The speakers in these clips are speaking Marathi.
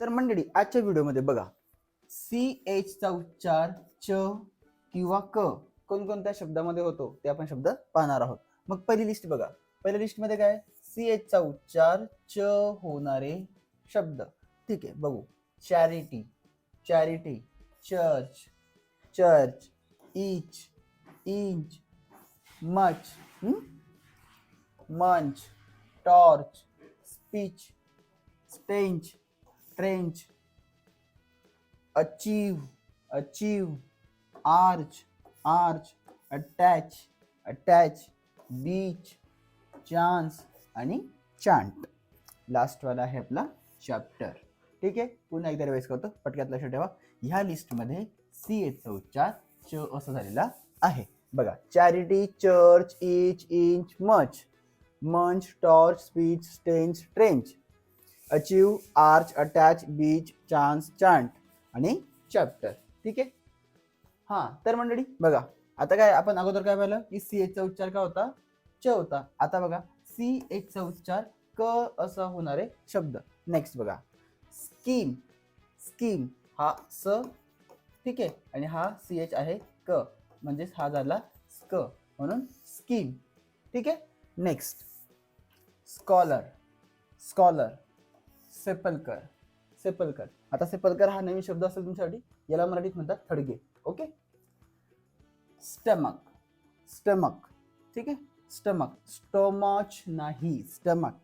तर मंडळी आजच्या व्हिडिओमध्ये बघा. सी एचचा उच्चार च किंवा क कोणकोणत्या शब्दामध्ये होतो ते आपण शब्द पाहणार आहोत. मग पहिली लिस्ट बघा. पहिल्या लिस्टमध्ये काय? सी एचचा उच्चार च होणारे शब्द. ठीक आहे बघू. Charity charity church church each inch much munch torch speech stench trench achieve achieve arch arch attach attach beach chance आणि चांट लास्टवाला आहे आपला चॅप्टर ठीक आहे? पुन्हा एकदा रिवाईज करतो. पटक्यात लक्षात ठेवा. ह्या लिस्टमध्ये सी एचा उच्चार च असा झालेला आहे. बघा charity church each inch much munch torch speech stench trench achieve arch attach beach chance chant आणि चॅप्टर ठीक आहे? हां तर मंडळी बघा आता काय आपण अगोदर काय पाहिलं? की सी एचचा उच्चार काय होता? च होता. आता बघा सी एचचा उच्चार क असा होणारे शब्द. नेक्स्ट बघा. स्कीम स्कीम हा स ठीक आहे? आणि हा सी एच आहे क. म्हणजेच हा झाला स्क म्हणून स्कीम ठीक आहे? Next scholar scholar sepulchre sepulchre. आता सेपलकर हा नवीन शब्द असेल तुमच्यासाठी याला मराठीत म्हणतात थडगे. ओके? Stomach stomach. ठीक आहे? स्टमक. स्टोमॉच नाही स्टमक.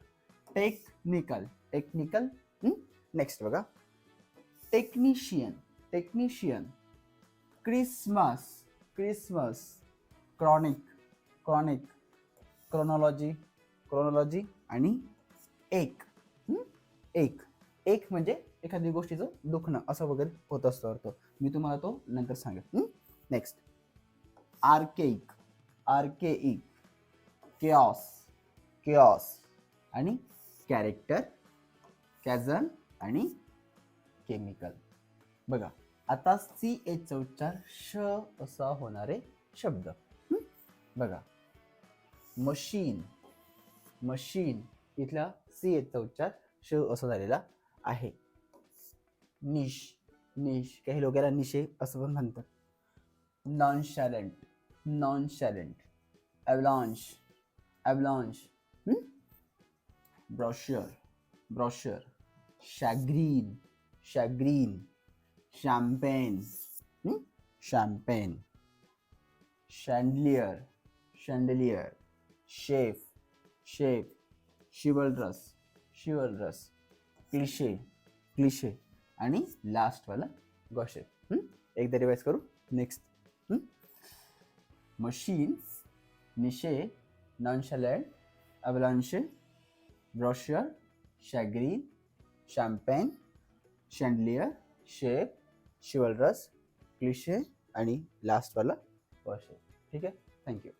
Technical technical. नेक्स्ट बघा. Technician technician. Christmas Christmas. Chronic chronic. Chronology chronology आणि एक. एक. एक म्हणजे एखादी गोष्टीचं दुखणं असं वगैरे होत असतो अर्थ. मी तुम्हाला तो नंतर सांगेल next archaic archaic chaos chaos आणि कॅरेक्टर कॅझन आणि केमिकल बघा आता सी एचचा उच्चार श असा होणारे शब्द. बघा. मशीन मशीन इथल्या सी एचचा उच्चार श असा झालेला आहे. निश निश काही लोक याला निशे असं पण म्हणतात. Nonchalant nonchalant avalanche avalanche brochure brochure chagrin chagrin champagne champagne chandelier chandelier chef chef chivalrous chivalrous cliche cliche आणि लास्टवाला गॉशेप एकदा रिवाइज करू. Next machine niche nonchalant avalanche brochure chagrin champagne chandelier chef chivalrous cliche आणि लास्टवाला वॉशेप ठीक आहे? थँक्यू